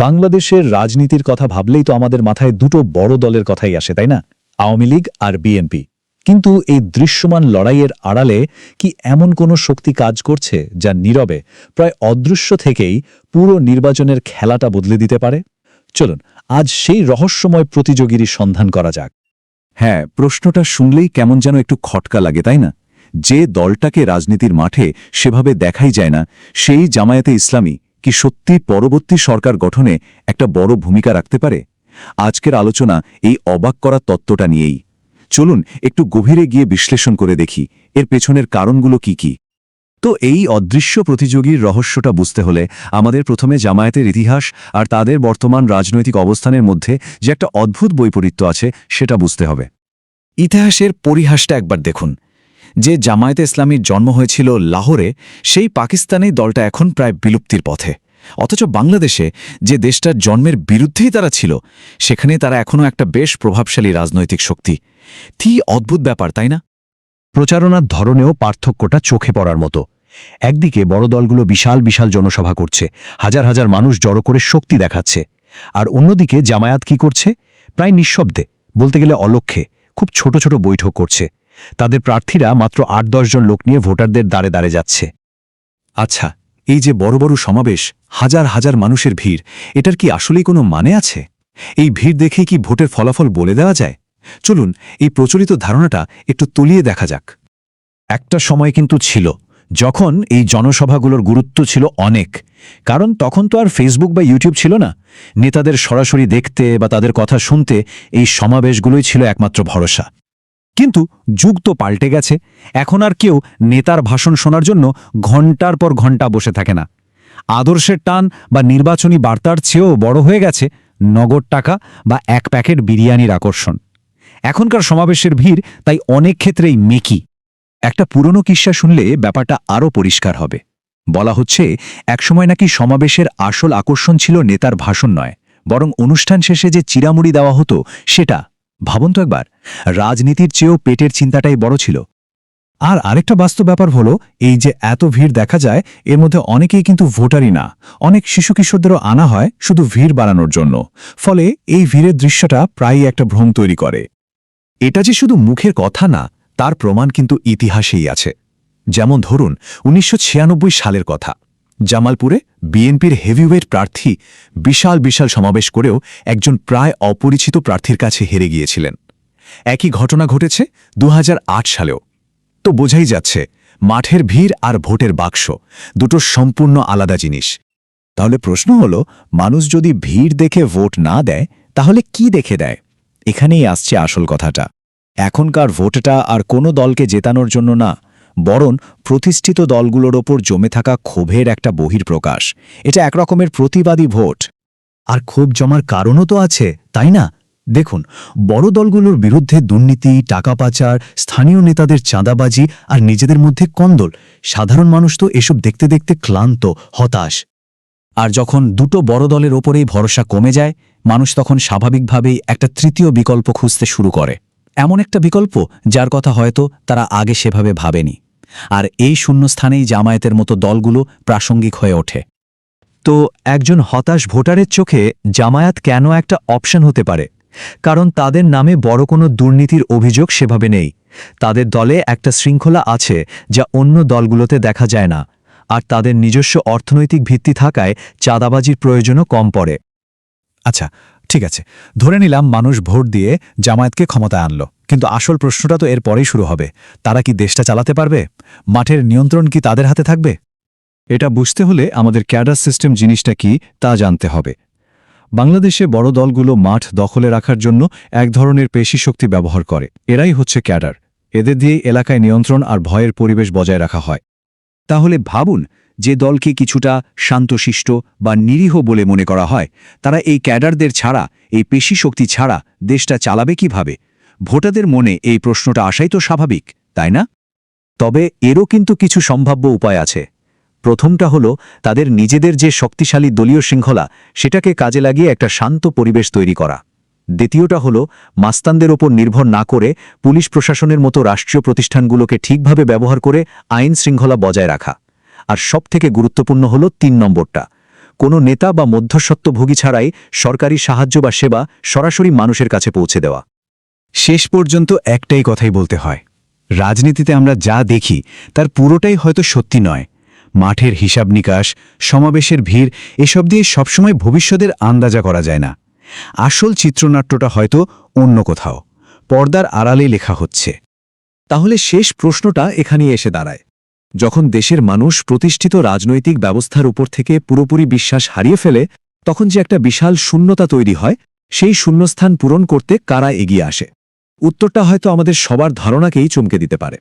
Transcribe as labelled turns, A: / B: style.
A: বাংলাদেশের রাজনীতির কথা ভাবলেই তো আমাদের মাথায় দুটো বড় দলের কথাই আসে, তাই না? আওয়ামী লীগ আর বিএনপি। কিন্তু এই দৃশ্যমান লড়াইয়ের আড়ালে কি এমন কোনো শক্তি কাজ করছে যা নীরবে, প্রায় অদৃশ্য থেকেই পুরো নির্বাচনের খেলাটা বদলে দিতে পারে? চলুন, আজ সেই রহস্যময় প্রতিযোগীরই সন্ধান করা যাক।
B: হ্যাঁ প্রশ্নটা শুনলেই কেমন যেন একটু খটকা লাগে, তাই না? যে দলটাকে রাজনীতির মাঠে সেভাবে দেখাই যায় না, সেই জামায়াতে ইসলামী। কি সত্যি পরবর্তী সরকার গঠনে একটা বড় ভূমিকা রাখতে পারে? আজকের আলোচনা এই অবাক করা তত্ত্বটা নিয়েই। চলুন একটু গভীরে গিয়ে বিশ্লেষণ করে দেখি, এর পেছনের কারণগুলো কি কি। তো এই অদৃশ্য প্রতিযোগীর রহস্যটা বুঝতে হলে আমাদের প্রথমে জামায়াতের ইতিহাস আর তাদের বর্তমান রাজনৈতিক অবস্থানের মধ্যে যে একটা অদ্ভুত বৈপরীত্য আছে, সেটা বুঝতে হবে। ইতিহাসের পরিহাসটা একবার দেখুন। যে জামায়াতে ইসলামীর জন্ম হয়েছিল লাহোরে, সেই পাকিস্তানেই দলটা এখন প্রায় বিলুপ্তির পথে। অথচ বাংলাদেশে যে দেশটার জন্মের বিরুদ্ধেই তারা ছিল সেখানে তারা এখনও একটা বেশ প্রভাবশালী রাজনৈতিক শক্তি। কি অদ্ভুত ব্যাপার, তাই না?
A: প্রচারণার ধরনেও পার্থক্যটা চোখে পড়ার মতো। একদিকে বড় দলগুলো বিশাল বিশাল জনসভা করছে, হাজার হাজার মানুষ জড়ো করে শক্তি দেখাচ্ছে। আর অন্যদিকে জামায়াত কি করছে? প্রায় নিঃশব্দে, বলতে গেলে অলক্ষ্যে খুব ছোট ছোট বৈঠক করছে। তাদের প্রার্থীরা মাত্র আট জন লোক নিয়ে ভোটারদের দাঁড়ে দাঁড়ে যাচ্ছে।
B: আচ্ছা এই যে বড় বড় সমাবেশ, হাজার হাজার মানুষের ভিড়, এটার কি আসলেই কোনো মানে আছে? এই ভিড় দেখেই কি ভোটের ফলাফল বলে দেওয়া যায়? চলুন, এই প্রচলিত ধারণাটা একটু তলিয়ে দেখা যাক।
A: একটা সময় কিন্তু ছিল, যখন এই জনসভাগুলোর গুরুত্ব ছিল অনেক, কারণ তখন তো আর ফেসবুক বা ইউটিউব ছিল না। নেতাদের সরাসরি দেখতে বা তাদের কথা শুনতে এই সমাবেশগুলোই ছিল একমাত্র ভরসা। কিন্তু যুগ তো পাল্টে গেছে। এখন আর কেউ নেতার ভাষণ শোনার জন্য ঘণ্টার পর ঘণ্টা বসে থাকে না। আদর্শের টান বা নির্বাচনী বার্তার চেয়েও বড় হয়ে গেছে নগদ টাকা বা এক প্যাকেট বিরিয়ানির আকর্ষণ। এখনকার সমাবেশের ভিড় তাই অনেক ক্ষেত্রেই মেকি। একটা পুরনো কিস্সা শুনলে ব্যাপারটা আরও পরিষ্কার হবে। বলা হচ্ছে, একসময় নাকি সমাবেশের আসল আকর্ষণ ছিল নেতার ভাষণ নয়, বরং অনুষ্ঠান শেষে যে চিরামুড়ি দেওয়া হতো, সেটা ভাবুন তো একবার, রাজনীতির চেয়েও পেটের চিন্তাটাই বড় ছিল। আর আরেকটা বাস্তব ব্যাপার হলো, এই যে এত ভিড় দেখা যায়, এর মধ্যে অনেকেই কিন্তু ভোটারই না। অনেক শিশু কিশোরদেরও আনা হয় শুধু ভিড় বাড়ানোর জন্য। ফলে এই ভিড়ের দৃশ্যটা প্রায়ই একটা ভ্রম তৈরি করে। এটা যে শুধু মুখের কথা না, তার প্রমাণ কিন্তু ইতিহাসেই আছে। যেমন ধরুন, উনিশশো ছিয়ানব্বই সালের কথা। জামালপুরে বিএনপির হেভিওয়েট প্রার্থী বিশাল বিশাল সমাবেশ করেও একজন প্রায় অপরিচিত প্রার্থীর কাছে হেরে গিয়েছিলেন। একই ঘটনা ঘটেছে দু হাজার আট সালেও। তো বোঝাই যাচ্ছে, মাঠের ভিড় আর ভোটের বাক্স দুটো সম্পূর্ণ আলাদা জিনিস। তাহলে প্রশ্ন হলো, মানুষ যদি ভিড় দেখে ভোট না দেয়, তাহলে কি দেখে দেয়? এখানেই আসছে আসল কথাটা। এখনকার ভোটটা আর কোনো দলকে জেতানোর জন্য না বরং প্রতিষ্ঠিত দলগুলোর ওপর জমে থাকা ক্ষোভের একটা বহির্প্রকাশ এটা একরকমের প্রতিবাদী ভোট। আর ক্ষোভ জমার কারণও তো আছে, তাই না? দেখুন, বড় দলগুলোর বিরুদ্ধে দুর্নীতি, টাকা পাচার, স্থানীয় নেতাদের চাঁদাবাজি আর নিজেদের মধ্যে কন্দল। সাধারণ মানুষ তো এসব দেখতে দেখতে ক্লান্ত, হতাশ। আর যখন দুটো বড় দলের ওপরেই ভরসা কমে যায়, মানুষ তখন স্বাভাবিকভাবেই একটা তৃতীয় বিকল্প খুঁজতে শুরু করে। এমন একটা বিকল্প যার কথা হয়তো তারা আগে সেভাবে ভাবেনি। আর এই শূন্যস্থানেই জামায়াতের মতো দলগুলো প্রাসঙ্গিক হয়ে ওঠে। তো একজন হতাশ ভোটারের চোখে জামায়াত কেন একটা অপশন হতে পারে? কারণ তাদের নামে বড় কোনো দুর্নীতির অভিযোগ সেভাবে নেই। তাদের দলে একটা শৃঙ্খলা আছে যা অন্য দলগুলোতে দেখা যায় না। আর তাদের নিজস্ব অর্থনৈতিক ভিত্তি থাকায় চাঁদাবাজির প্রয়োজনও কম পড়ে। আচ্ছা ঠিক আছে, ধরে নিলাম মানুষ ভোট দিয়ে জামায়াতকে ক্ষমতায় আনলো, কিন্তু আসল প্রশ্নটা তো এর পরেই শুরু হবে। তারা কি দেশটা চালাতে পারবে? মাঠের নিয়ন্ত্রণ কি তাদের হাতে থাকবে? এটা বুঝতে হলে আমাদের ক্যাডার সিস্টেম জিনিসটা কি তা জানতে হবে। বাংলাদেশে বড় দলগুলো মাঠ দখলে রাখার জন্য এক ধরনের পেশি শক্তি ব্যবহার করে। এরাই হচ্ছে ক্যাডার। এদের দিয়ে এলাকায় নিয়ন্ত্রণ আর ভয়ের পরিবেশ বজায় রাখা হয়। তাহলে ভাবুন যে দলকে কিছুটা শান্তশিষ্ট বা নিরীহ বলে মনে করা হয়, তারা এই ক্যাডারদের ছাড়া, এই পেশি শক্তি ছাড়া দেশটা চালাবে কীভাবে? ভোটারদের মনে এই প্রশ্নটা আসাই তো স্বাভাবিক, তাই না? তবে এরও কিন্তু কিছু সম্ভাব্য উপায় আছে। প্রথমটা হলো, তাদের নিজেদের যে শক্তিশালী দলীয় শৃঙ্খলা, সেটাকে কাজে লাগিয়ে একটা শান্ত পরিবেশ তৈরি করা। দ্বিতীয়টা হল, মাস্তানদের ওপর নির্ভর না করে পুলিশ প্রশাসনের মতো রাষ্ট্রীয় প্রতিষ্ঠানগুলোকে ঠিকভাবে ব্যবহার করে আইন শৃঙ্খলা বজায় রাখা। আর সবথেকে গুরুত্বপূর্ণ হল তিন নম্বরটা।
B: কোনো নেতা বা মধ্যস্বত্বভোগী ছাড়াই সরকারি সাহায্য বা সেবা সরাসরি মানুষের কাছে পৌঁছে দেওয়া।
A: শেষ পর্যন্ত একটাই কথাই বলতে হয়, রাজনীতিতে আমরা যা দেখি তার পুরোটাই হয়তো সত্যি নয়। মাঠের হিসাব নিকাশ, সমাবেশের ভিড়, এসব দিয়ে সবসময় ভবিষ্যতের আন্দাজা করা যায় না। আসল চিত্রনাট্যটা হয়তো অন্য কোথাও, পর্দার আড়ালে লেখা হচ্ছে।
B: তাহলে শেষ প্রশ্নটা এখানেই এসে দাঁড়ায়। যখন দেশের মানুষ প্রতিষ্ঠিত রাজনৈতিক ব্যবস্থার উপর থেকে পুরোপুরি বিশ্বাস হারিয়ে ফেলে, তখন যে একটা বিশাল শূন্যতা তৈরি হয়, সেই শূন্যস্থান পূরণ করতে কারা এগিয়ে আসে? উত্তরটা হয়তো আমাদের সবার ধারণাকেই চমকে দিতে পারে।